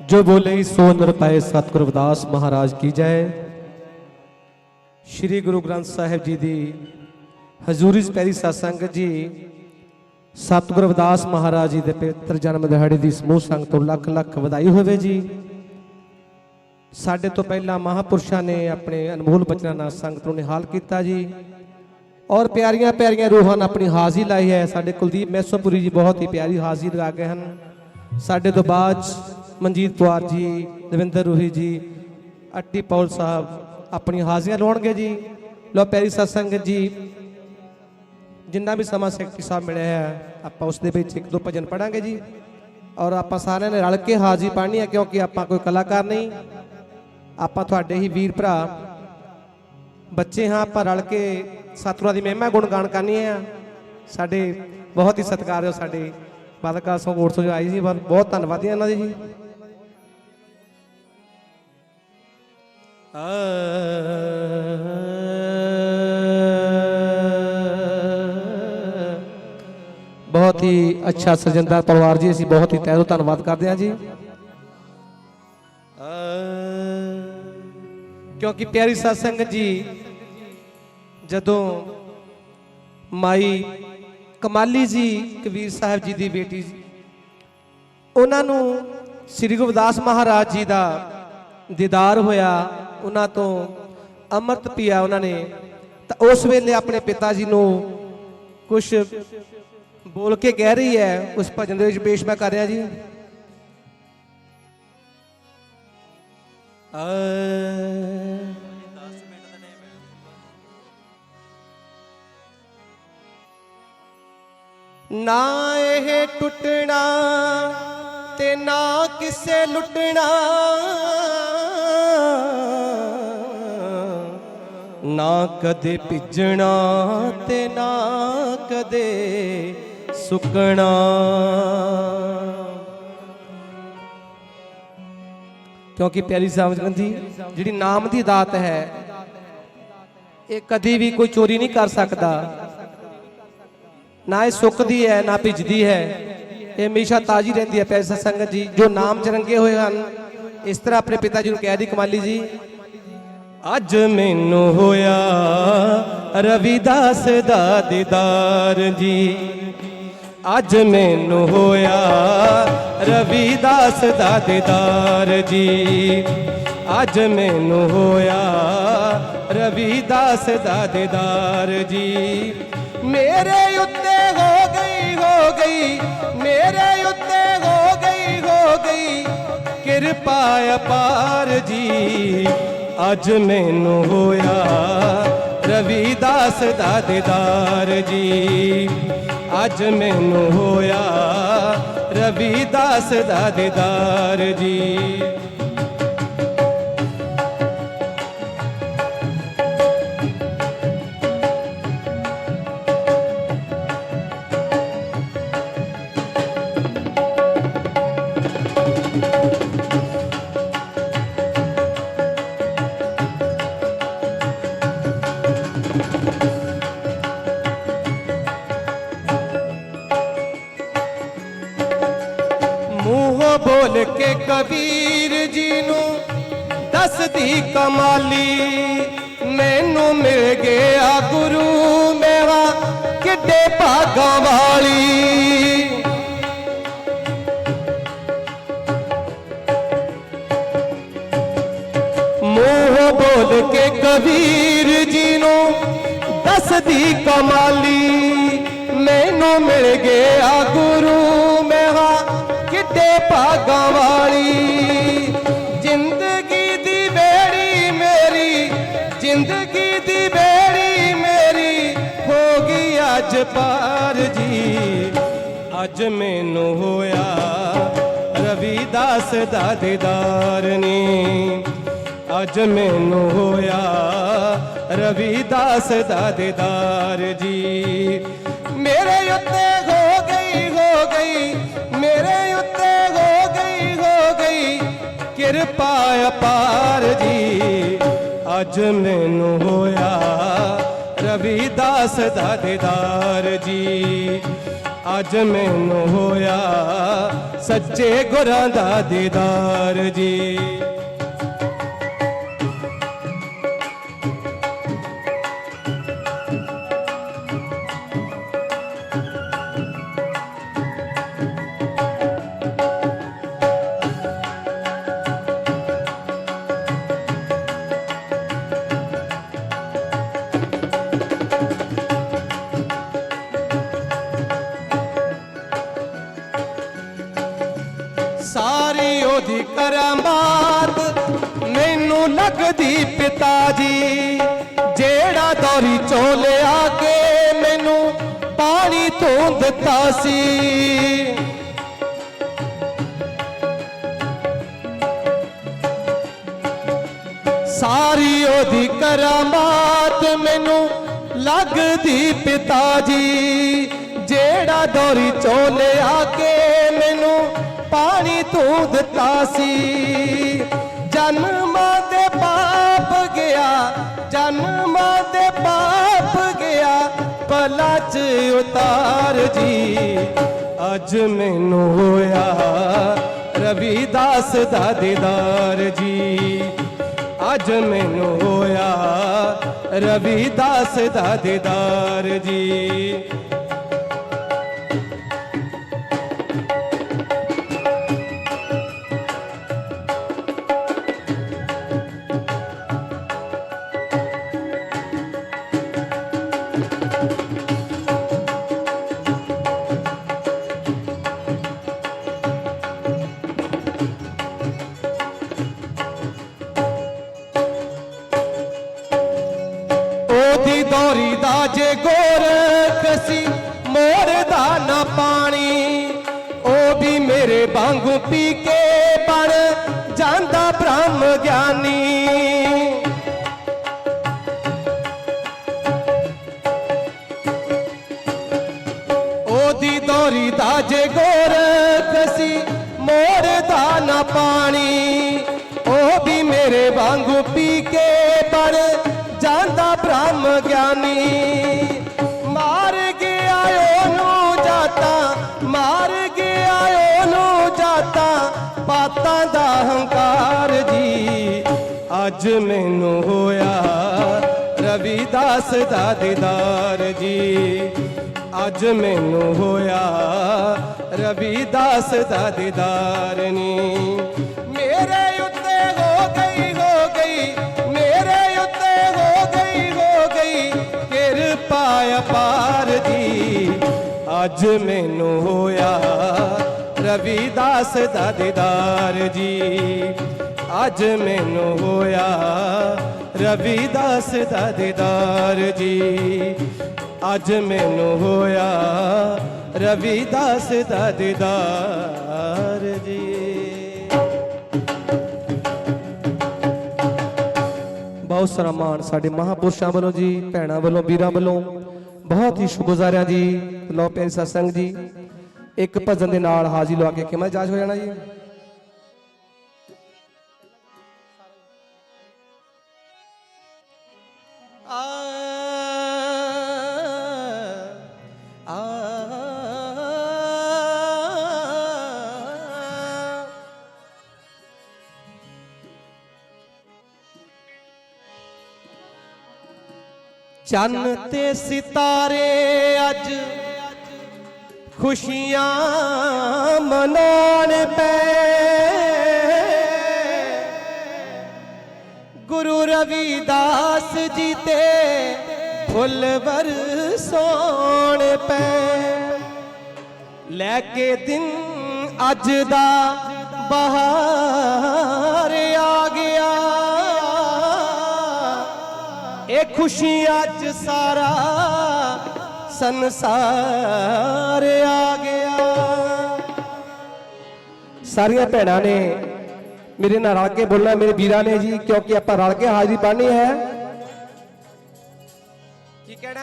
ਜੋ ਬੋਲੇ ਸੋ ਨਿਰਪੈ ਸਤਿਗੁਰ ਰਵਿਦਾਸ ਮਹਾਰਾਜ ਕੀ ਜੈ। ਸ੍ਰੀ ਗੁਰੂ ਗ੍ਰੰਥ ਸਾਹਿਬ ਜੀ ਦੀ ਹਜ਼ੂਰੀ ਸਪੈਰੀ ਪੈਰੀ ਸਤਸੰਗ ਜੀ, ਸਤਿਗੁਰ ਰਵਿਦਾਸ ਮਹਾਰਾਜ ਜੀ ਦੇ ਪਵਿੱਤਰ ਜਨਮ ਦਿਹਾੜੇ ਦੀ ਸਮੂਹ ਸੰਗਤ ਤੋਂ ਲੱਖ ਲੱਖ ਵਧਾਈ ਹੋਵੇ ਜੀ। ਸਾਡੇ ਤੋਂ ਪਹਿਲਾਂ ਮਹਾਪੁਰਸ਼ਾਂ ਨੇ ਆਪਣੇ ਅਨਮੋਲ ਬਚਨਾਂ ਨਾਲ ਸੰਗਤ ਨੂੰ ਨਿਹਾਲ ਕੀਤਾ ਜੀ। ਔਰ ਪਿਆਰੀਆਂ ਪਿਆਰੀਆਂ ਰੂਹਾਂ ਨੇ ਆਪਣੀ ਹਾਜ਼ਰੀ ਲਾਈ ਹੈ। ਸਾਡੇ ਕੁਲਦੀਪ ਮੈਸੋਪੁਰੀ ਜੀ ਬਹੁਤ ਹੀ ਪਿਆਰੀ ਹਾਜ਼ਰੀ ਲਗਾ ਗਏ ਹਨ। ਸਾਡੇ ਤੋਂ ਬਾਅਦ 'ਚ ਮਨਜੀਤ ਪਵਾਰ ਜੀ, ਦਵਿੰਦਰ ਰੂਹੀ ਜੀ ਅੱਟੀ ਪੌਲ ਸਾਹਿਬ ਆਪਣੀ ਹਾਜ਼ਰੀਆਂ ਲਾਉਣਗੇ ਜੀ। ਲੋ ਪੈਰੀ ਸਤਸੰਗ ਜੀ, ਜਿੰਨਾ ਵੀ ਸਮਾਂ ਸੈਕਟਰੀ ਸਾਹਿਬ ਮਿਲਿਆ ਹੈ, ਆਪਾਂ ਉਸ ਦੇ ਵਿੱਚ ਇੱਕ ਦੋ ਭਜਨ ਪੜਾਂਗੇ ਜੀ। ਔਰ ਆਪਾਂ ਸਾਰਿਆਂ ਨੇ ਰਲ ਕੇ ਹਾਜ਼ਰੀ ਪਾਣੀ ਹੈ, ਕਿਉਂਕਿ ਆਪਾਂ ਕੋਈ ਕਲਾਕਾਰ ਨਹੀਂ। ਆਪਾਂ ਤੁਹਾਡੇ ਹੀ ਵੀਰ ਭਰਾ। ਬੱਚੇ ਹਾਂ, ਆਪਾਂ ਰਲ ਕੇ ਸਤਿਗੁਰਾਂ ਦੀ ਮਹਿਮਾ ਗੁਣਗਾਨ ਕਰਨੀ ਹੈ। ਸਾਡੇ ਬਹੁਤ ਹੀ ਸਤਿਕਾਰਯੋਗ ਸਾਡੇ। ਬਾਦਕਾ ਸਿੰਘ ਕੋਟ ਤੋਂ ਆਈ ਸੀ, ਬਹੁਤ ਬਹੁਤ ਧੰਨਵਾਦੀ ਹਾਂ ਇਹਨਾਂ ਦੇ ਜੀ। ਬਹੁਤ ਹੀ ਅੱਛਾ ਸਰਜੰਦਾਰ ਪਰਿਵਾਰ ਜੀ, ਅਸੀਂ ਬਹੁਤ ਹੀ ਤਹਿ ਧੰਨਵਾਦ ਕਰਦੇ ਹਾਂ ਜੀ। ਕਿਉਂਕਿ ਪਿਆਰੀ ਸਾਧ ਸੰਗਤ ਜੀ, ਜਦੋਂ ਮਾਈ ਕਮਾਲੀ ਜੀ ਕਬੀਰ ਸਾਹਿਬ ਜੀ ਦੀ ਬੇਟੀ ਉਹਨਾਂ ਨੂੰ ਸ੍ਰੀ ਗੁਰਦਾਸ ਮਹਾਰਾਜ ਜੀ ਦਾ ਦੀਦਾਰ ਹੋਇਆ ਉਹਨਾਂ ਤੋਂ ਅੰਮ੍ਰਿਤ ਪੀਆ ਉਹਨਾਂ ਨੇ। ਤਾਂ ਉਸ ਵੇਲੇ ਆਪਣੇ ਪਿਤਾ ਜੀ ਨੂੰ ਕੁਝ ਬੋਲ ਕੇ ਕਹਿ ਰਹੀ ਹੈ ਉਸ ਭਜਨ ਦੇ ਵਿੱਚ ਪੇਸ਼ ਮੈਂ ਕਰ ਰਿਹਾ ਜੀ। ਆ ਨਾ ਇਹ ਟੁੱਟਣਾ ਤੇ ਨਾ ਕਿਸੇ ਲੁੱਟਣਾ। ਨਾ ਕਦੇ ਭਿੱਜਣਾ ਤੇ ਨਾ ਕਦੇ ਸੁੱਕਣਾ। ਕਿਉਂਕਿ ਪਿਆਰੀ ਸਾਹਿਬ ਜੀ ਜਿਹੜੀ ਨਾਮ ਦੀ ਦਾਤ ਹੈ, ਇਹ ਕਦੀ ਵੀ ਕੋਈ ਚੋਰੀ ਨਹੀਂ ਕਰ ਸਕਦਾ। ਨਾ ਇਹ ਸੁੱਕਦੀ ਹੈ, ਨਾ ਭਿੱਜਦੀ ਹੈ। ਇਹ ਹਮੇਸ਼ਾ ਤਾਜ਼ੀ ਰਹਿੰਦੀ ਹੈ, ਪਿਆਰੀ ਸਤ ਸੰਗਤ ਜੀ, ਜੋ ਨਾਮ ਚ ਰੰਗੇ ਹੋਏ ਹਨ। ਇਸ ਤਰ੍ਹਾਂ ਆਪਣੇ ਪਿਤਾ ਜੀ ਨੂੰ ਕਹਿ ਦੀ ਕਮਾਲੀ ਜੀ ਅੱਜ ਮੈਨੂੰ ਹੋਇਆ ਰਵਿਦਾਸ ਦਾ ਦੀਦਾਰ ਜੀ। ਅੱਜ ਮੈਨੂੰ ਹੋਇਆ ਰਵਿਦਾਸ ਦਾ ਦੀਦਾਰ ਜੀ। ਅੱਜ ਮੈਨੂੰ ਹੋਇਆ ਰਵਿਦਾਸ ਦਾ ਦੀਦਾਰ ਜੀ। ਮੇਰੇ ਉੱਤੇ ਹੋ ਗਈ ਹੋ ਗਈ। ਮੇਰੇ ਉੱਤੇ ਹੋ ਗਈ ਹੋ ਗਈ। ਕਿਰਪਾ ਅਪਾਰ ਜੀ। ਅੱਜ ਮੈਨੂੰ ਹੋਇਆ ਰਵਿਦਾਸ ਦਾ ਦੀਦਾਰ ਜੀ। ਅੱਜ ਮੈਨੂੰ ਹੋਇਆ ਰਵਿਦਾਸ ਦਾ ਦੀਦਾਰ ਜੀ। ਮੂੰਹੋਂ ਬੋਲ ਕੇ ਕਬੀਰ ਜੀ ਨੂੰ ਦੱਸਦੀ ਕਮਾਲੀ, ਮੈਨੂੰ ਮਿਲ ਗਿਆ ਗੁਰੂ ਮੇਵਾ ਕਿੱਡੇ ਭਾਗਾਂ ਵਾਲੀ। ਮੂੰਹੋਂ ਬੋਲ ਕੇ ਕਬੀਰ ਜੀ ਨੂੰ ਦੱਸਦੀ ਕਮਾਲੀ, ਮੈਨੂੰ ਮਿਲ ਗਿਆ ਗੁਰੂ ਕਿੱਡੇ ਭਾਗਾਂ ਵਾਲੀ। ਜ਼ਿੰਦਗੀ ਦੀ ਬੇੜੀ ਮੇਰੀ, ਜ਼ਿੰਦਗੀ ਦੀ ਬੇੜੀ ਮੇਰੀ ਹੋ ਗਈ ਅੱਜ ਪਾਰ ਜੀ। ਅੱਜ ਮੈਨੂੰ ਹੋਇਆ ਰਵਿਦਾਸ ਦਾ ਦੀਦਾਰ ਨੇ। ਅੱਜ ਮੈਨੂੰ ਹੋਇਆ ਰਵਿਦਾਸ ਦਾ ਦੀਦਾਰ ਜੀ। ਮੇਰੇ ਉੱਤੇ ਕਿਰਪਾ ਅਪਾਰ ਜੀ। ਅੱਜ ਮੈਨੂੰ ਹੋਇਆ ਰਵਿਦਾਸ ਦਾ ਦੀਦਾਰ ਜੀ। ਅੱਜ ਮੈਨੂੰ ਹੋਇਆ ਸੱਚੇ ਗੁਰਾਂ ਦਾ ਦੀਦਾਰ ਜੀ। ਦਿੱਤਾ ਸੀ। ਸਾਰੀ ਉਹਦੀ ਕਰਾਮਾਤ ਮੈਨੂੰ ਲੱਗਦੀ ਪਿਤਾ ਜੀ, ਜਿਹੜਾ ਦੌਰੀ ਚੋਂ ਲਿਆ ਕੇ ਮੈਨੂੰ ਪਾਣੀ ਤੂੰ ਦਿੱਤਾ ਸੀ। ਜਨਮਾਂ ਦੇ ਪਾਪ ਗਿਆ, ਜਨਮਾਂ ਦੇ ਪਾਪ ਪਲਾ ਚ ਉਤਾਰ ਜੀ। ਅੱਜ ਮੈਨੂੰ ਹੋਇਆ ਰਵੀਦਾਸ ਦਾ ਦੀਦਾਰ ਜੀ। ਅੱਜ ਮੈਨੂੰ ਹੋਇਆ ਰਵੀਦਾਸ ਦਾ ਦੀਦਾਰ ਜੀ। ਜਾਂਦਾ ਬ੍ਰਹਮ ਗਿਆਨੀ। ਉਹਦੀ ਦੌਰੀ ਦਾ ਜੇ ਗੋਰਖ ਸੀ ਮੋੜਦਾ ਨਾ ਪਾਣੀ। ਉਹ ਵੀ ਮੇਰੇ ਵਾਂਗੂ ਪੀ ਕੇ ਬਣ ਜਾਂਦਾ ਬ੍ਰਹਮ ਗਿਆਨੀ। ਮਾਰ ਗਿਆ ਉਹਨੂੰ ਜਾਤਾ ਜਾਤਾ ਪਾਤਾਂ ਦਾ ਹੰਕਾਰ ਜੀ। ਅੱਜ ਮੈਨੂੰ ਹੋਇਆ ਰਵਿਦਾਸ ਦਾ ਦੀਦਾਰ ਜੀ। ਅੱਜ ਮੈਨੂੰ ਹੋਇਆ ਰਵਿਦਾਸ ਦਾ ਦੀਦਾਰ ਨੀ। ਮੇਰੇ ਉੱਤੇ ਹੋ ਗਈ ਹੋ ਗਈ। ਮੇਰੇ ਉੱਤੇ ਹੋ ਗਈ ਹੋ ਗਈ। ਕਿਰਪਾ ਅਪਾਰ ਜੀ। ਅੱਜ ਮੈਨੂੰ ਹੋਇਆ ਰਵੀਦਾਸ ਦਾ ਦੀਦਾਰ ਜੀ ਅੱਜ ਮੈਨੂੰ ਹੋਇਆ ਰਵੀਦਾਸ ਦਾ ਦੀਦਾਰ ਜੀ ਅੱਜ ਮੈਨੂੰ ਹੋਇਆ ਰਵੀਦਾਸ ਦਾ ਦੀਦਾਰ ਜੀ ਬਹੁਤ ਸਾਰਾ ਮਾਣ ਸਾਡੇ ਮਹਾਪੁਰਸ਼ਾਂ ਵੱਲੋਂ ਜੀ ਭੈਣਾਂ ਵੱਲੋਂ ਵੀਰਾਂ ਵੱਲੋਂ ਬਹੁਤ ਹੀ ਸ਼ੁਕਰਗੁਜ਼ਾਰਿਆਂ ਜੀ ਲੋ ਪਿਆਰੀ ਸਤਸੰਗ ਜੀ ਇੱਕ ਭਜਨ ਦੇ ਨਾਲ ਹਾਜ਼ਰੀ ਲਵਾ ਕੇ ਕਿਵੇਂ ਜਾਜ ਹੋ ਜਾਣਾ ਜੀ। ਆ, ਚੰਨ ਤੇ ਸਿਤਾਰੇ ਅੱਜ ਖੁਸ਼ੀਆਂ ਮਨਾਉਣ ਪੈ। ਗੁਰੂ ਰਵੀਦਾਸ ਜੀ ਤੇ ਫੁੱਲ ਵਰਸੋਣ ਪੈ। ਲੈ ਕੇ ਦਿਨ ਅੱਜ ਦਾ ਬਹਾਰ ਆ ਗਿਆ। ਇਹ ਖੁਸ਼ੀ ਅੱਜ ਸਾਰਾ ਸੰਸਾਰ ਆ ਗਿਆ। ਸਾਰੀਆਂ ਭੈਣਾਂ ਨੇ ਮੇਰੇ ਨਾਲ ਰਲ ਕੇ ਬੋਲਣਾ ਮੇਰੇ ਵੀਰਾਂ ਨੇ ਜੀ ਕਿਉਂਕਿ ਆਪਾਂ ਰਲ ਕੇ ਹਾਜ਼ਰੀ ਪਾਣੀ ਹੈ। ਕੀ ਕਹਿਣਾ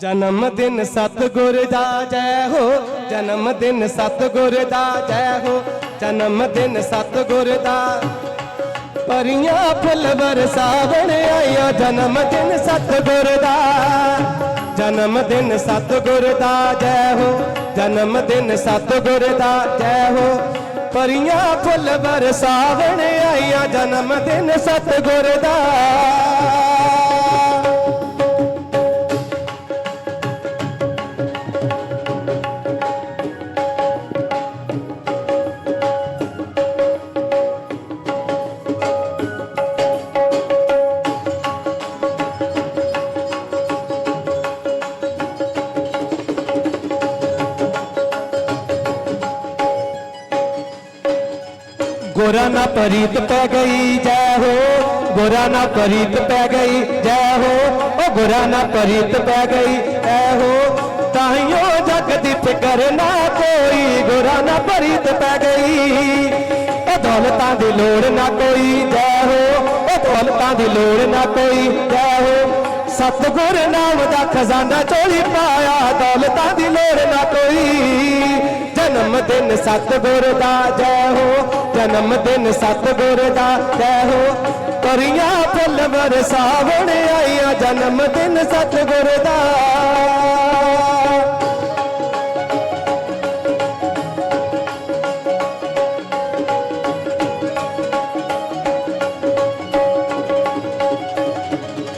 ਜਨਮ ਦਿਨ ਸਤਿਗੁਰ ਦਾ ਜੈ ਹੋ ਜਨਮ ਦਿਨ ਸਤਿਗੁਰ ਦਾ ਜੈ ਹੋ ਜਨਮ ਦਿਨ ਸਤਿਗੁਰ ਦਾ। ਪਰੀਆਂ ਫੁੱਲ ਬਰਸਾਵਣ ਆਇਆ ਜਨਮ ਦਿਨ ਸਤਿਗੁਰ ਦਾ। ਜਨਮ ਦਿਨ ਸਤਿਗੁਰ ਦਾ ਜੈ ਹੋ। ਜਨਮ ਦਿਨ ਸਤਿਗੁਰ ਦਾ ਜੈ ਹੋ। ਪਰੀਆਂ ਫੁੱਲ ਬਰਸਾਵਣ ਆਈਆਂ, ਜਨਮ ਦਿਨ ਸਤਿਗੁਰ ਦਾ। ਗੋਰਾ ਨਾ ਪਰੀਤ ਪੈ ਗਈ, ਜੈ ਹੋ। ਗੋਰਾ ਨਾ ਪਰੀਤ ਪੈ ਗਈ, ਜੈ ਹੋ। ਉਹ ਗੋਰਾ ਨਾ ਪਰੀਤ ਪੈ ਗਈ, ਐ ਹੋ। ਤਾਈਓ ਜਗ ਦੀ ਫਿਕਰ ਨਾ ਕੋਈ, ਗੋਰਾ ਨਾ ਪਰੀਤ ਪੈ ਗਈ। ਉਹ ਦੌਲਤਾਂ ਦੀ ਲੋੜ ਨਾ ਕੋਈ, ਜੈ ਹੋ। ਉਹ ਦੌਲਤਾਂ ਦੀ ਲੋੜ ਨਾ ਕੋਈ, ਜੈ ਹੋ। ਸਤਿਗੁਰ ਨਾਮ ਦਾ ਖਜ਼ਾਨਾ ਚੋਰੀ ਪਾਇਆ, ਦੌਲਤਾਂ ਦੀ ਲੋੜ ਨਾ ਕੋਈ। ਜਨਮ ਦਿਨ ਸਤਿਗੁਰ ਦਾ, ਜੈ ਹੋ। ਜਨਮ ਦਿਨ ਸਤਿਗੁਰ ਦਾ ਤੈ ਹੋ ਕਰੀਆਂ ਫੁੱਲ ਬਰਸਾਵਣ ਆਈਆਂ, ਜਨਮ ਦਿਨ ਸਤਿਗੁਰ ਦਾ।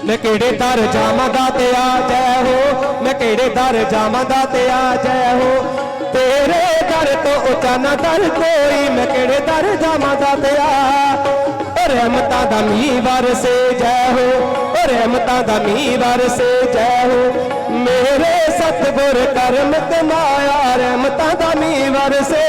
ਮੈਂ ਕਿਹੜੇ ਦਰ ਜਾਵਾਂ ਦਾ ਤੇ ਆ ਜੈ ਹੋ ਮੈਂ ਕਿਹੜੇ ਦਰ ਜਾਵਾਂ ਦਾ ਤੇ ਆ ਜੈ ਹੋ ਤੇਰੇ ਘਰ ਤੋਂ ਉੱਚਾ ਨਾ ਦਰ ਕੋਈ, ਮੈਂ ਕਿਹੜੇ ਦਰ ਜਾਵਾਂ ਦਾ ਤੇ ਆ ਰਹਿਮਤਾਂ ਦਾ ਮੀਂਹ ਵਰਸੇ ਜੈ ਹੋ ਰਹਿਮਤਾਂ ਦਾ ਮੀਂਹ ਵਰਸੇ ਜੈ ਹੋ। ਮੇਰੇ ਸਤਿਗੁਰ ਕਰਮ ਕਮਾਇਆ, ਰਹਿਮਤਾਂ ਦਾ ਮੀਂਹ ਵਰਸੇ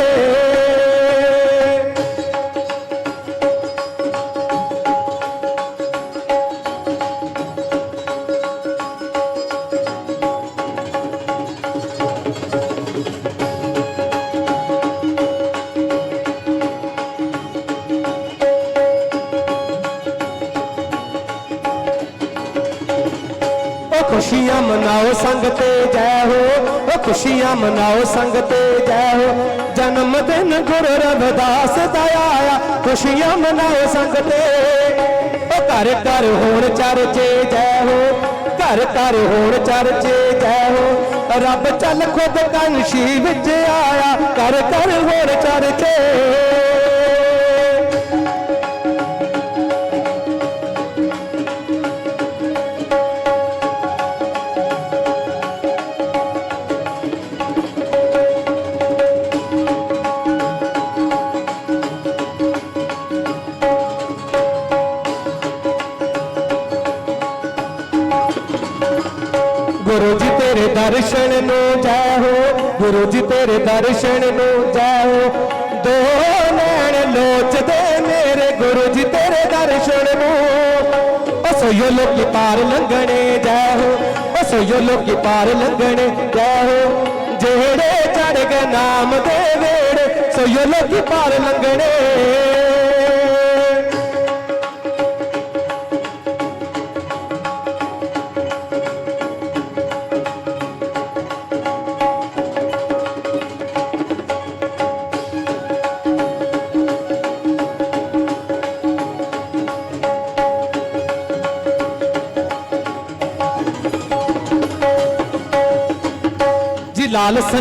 ਮਨਾਓ ਸੰਗ ਤੇ ਜੈ ਹੋ, ਉਹ ਖੁਸ਼ੀਆਂ ਮਨਾਓ ਸੰਗ ਤੇ ਜੈ ਹੋ। ਜਨਮ ਦਿਨ ਗੁਰੂ ਰਵਿਦਾਸ ਦਾ ਆਇਆ, ਖੁਸ਼ੀਆਂ ਮਨਾਓ ਸੰਗ ਤੇ ਉਹ ਘਰ ਘਰ ਹੋਣ ਚਰਚੇ ਜੈ ਹੋ, ਘਰ ਘਰ ਹੋਣ ਚਰਚੇ ਜੈ ਹੋ। ਰੱਬ ਚੱਲ ਖੁਦ ਕੰਸ਼ੀ ਵਿੱਚ ਆਇਆ, ਘਰ ਘਰ ਹੋਣ ਚਰਚੇ। ਦਰਸ਼ਨ ਨੂੰ ਜੈ ਗੁਰੂ ਜੀ ਤੇਰੇ ਦਰਸ਼ਨ ਨੂੰ ਜਾਓ ਦੋ ਨੈਣ ਲੋਚਦੇ ਮੇਰੇ ਗੁਰੂ ਜੀ ਤੇਰੇ ਦਰਸ਼ਨ ਨੂੰ। ਅਸੋ ਲੋਕੀ ਪਾਰ ਲੰਘਣੇ ਜਾਓ ਹੋ ਅਸੋ ਲੋਕੀ ਪਾਰ ਲੰਘਣੇ ਜਾਓ ਜਿਹੜੇ ਚੜ ਗਏ ਨਾਮ ਦੇ ਵੇੜੇ ਸੋ ਲੋਕੀ ਪਾਰ ਲੰਘਣੇ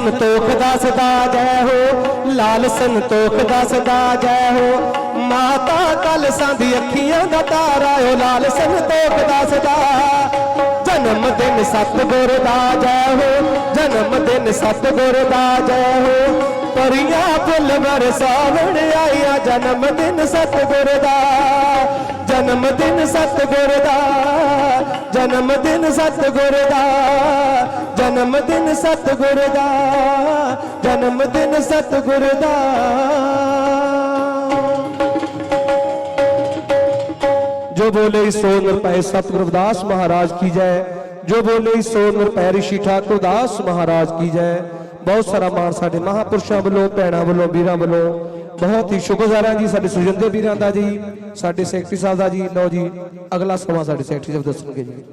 ਸੰਤੋਖ ਦਾ ਸਦਾ ਜੈ ਹੋ, ਲਾਲ ਸੰਤੋਖ ਦਾ ਸਦਾ ਜੈ ਹੋ। ਮਾਤਾ ਕਲ ਸੰਦੀ ਅੱਖੀਆਂ ਦਾ ਤਾਰਾ ਓ ਲਾਲ ਸੰਤੋਖ ਦਾ ਸਦਾ। ਜਨਮ ਦਿਨ ਸਤਿਗੁਰ ਦਾ ਜੈ ਹੋ, ਜਨਮ ਦਿਨ ਸਤਿਗੁਰ ਦਾ ਜੈ ਹੋ। ਪਰੀਆਂ ਫੁੱਲ ਬਰਸਾਵਣ ਆਈਆਂ, ਜਨਮ ਦਿਨ ਸਤਿਗੁਰ ਦਾ। ਜਨਮ ਦਿਨ ਸਤਿਗੁਰ ਦਾ, ਜਨਮ ਦਿਨ ਸਤਿਗੁਰ ਦਾ, ਜਨਮ ਦਿਨ ਸਤਿਗੁਰ ਦਾ, ਜਨਮ ਦਿਨ ਸਤਿਗੁਰ ਦਾ। ਜੋ ਬੋਲੇ ਸੋ ਨਿਰਭੈ ਸਤਿਗੁਰ ਰਵਿਦਾਸ ਮਹਾਰਾਜ ਕੀ ਜੈ, ਜੋ ਬੋਲੇ ਸੋ ਨਿਰਭੈ ਰਿਸ਼ੀ ਠਾਕੁਰ ਦਾਸ ਮਹਾਰਾਜ ਕੀ ਜੈ। ਬਹੁਤ ਸਾਰਾ ਮਾਣ ਸਾਡੇ ਮਹਾਪੁਰਸ਼ਾਂ ਵੱਲੋਂ, ਭੈਣਾਂ ਵੱਲੋਂ, ਵੀਰਾਂ ਵੱਲੋਂ। ਬਹੁਤ ਹੀ ਸ਼ੁਕਰਗੁਜ਼ਾਰ ਹਾਂ ਜੀ, ਸਾਡੇ ਸੁਜੰਦੇ ਵੀਰਾਂ ਦਾ ਜੀ, ਸਾਡੇ ਸੈਕਟਰੀ ਸਾਹਿਬ ਦਾ ਜੀ। ਲਓ ਜੀ, ਅਗਲਾ ਸਮਾਂ ਸਾਡੇ ਸੈਕਟਰੀ ਸਾਹਿਬ ਦੱਸਣਗੇ ਜੀ।